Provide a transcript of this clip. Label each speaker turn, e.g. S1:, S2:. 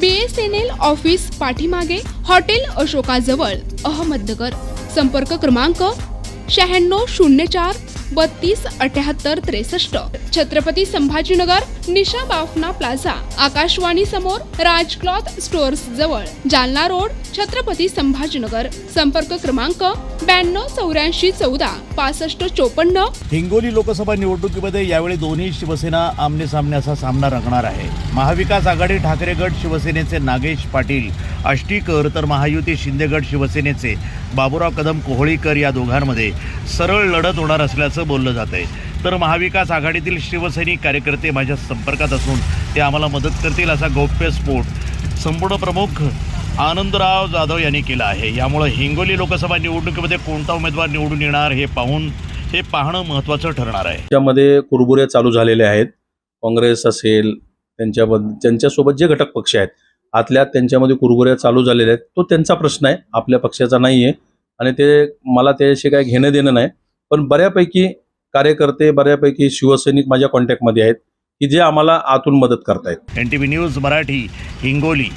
S1: B S N L office पाठीमागे hotel अशोकाजवळ अहमदनगर. संपर्क क्रमांक शहाण्णव शून्य चार बत्तीस अठ्याहत्तर त्रेसष्ट. छत्रपती संभाजीनगर निशा बाफना प्लाझा आकाशवाणी समोर राज क्लॉथ स्टोअर्स जवळ जालना रोड छत्रपती संभाजीनगर. संपर्क क्रमांक ब्याण्णव चौऱ्याऐंशी चौदा पासष्ट चोपन्न.
S2: हिंगोली लोकसभा निवडणुकीमध्ये यावेळी दोन्ही शिवसेना आमने सामने असा सामना रंगणार आहे. महाविकास आघाडी ठाकरे गट शिवसेनेचे नागेश पाटील आष्टीकर तर महायुती शिंदेगड शिवसेनेचे बाबुराव कदम कोहळीकर या दोघांमध्ये सरळ लढत होणार असल्याचं बोललं जात आहे तर महाविकास आघाडीतील शिवसैनिक कार्यकर्ते माझ्या संपर्कात असून ते आम्हाला मदत करतील असा गौप्यस्फोट संपूर्ण प्रमुख आनंदराव जाधव यांनी केला आहे. यामुळे हिंगोली लोकसभा निवडणुकीमध्ये कोणता उमेदवार निवडून येणार हे पाहून हे पाहणं महत्त्वाचं ठरणार आहे.
S3: त्यामध्ये कुरबुरे चालू झालेले आहेत. काँग्रेस असेल त्यांच्याबद्दल त्यांच्यासोबत जे घटक पक्ष आहेत आतल्या त्यांच्यामध्ये कुरबुऱ्या चालू झालेल्या आहेत. तो त्यांचा प्रश्न आहे. आपल्या पक्षाचा नाही आहे आणि ते मला त्याशी काय घेणं देणं नाही. पण बऱ्यापैकी कार्यकर्ते बऱ्यापैकी शिवसैनिक माझ्या कॉन्टॅक्टमध्ये आहेत की जे आम्हाला आतून मदत करतायत.
S2: N T V news Marathi Hingoli.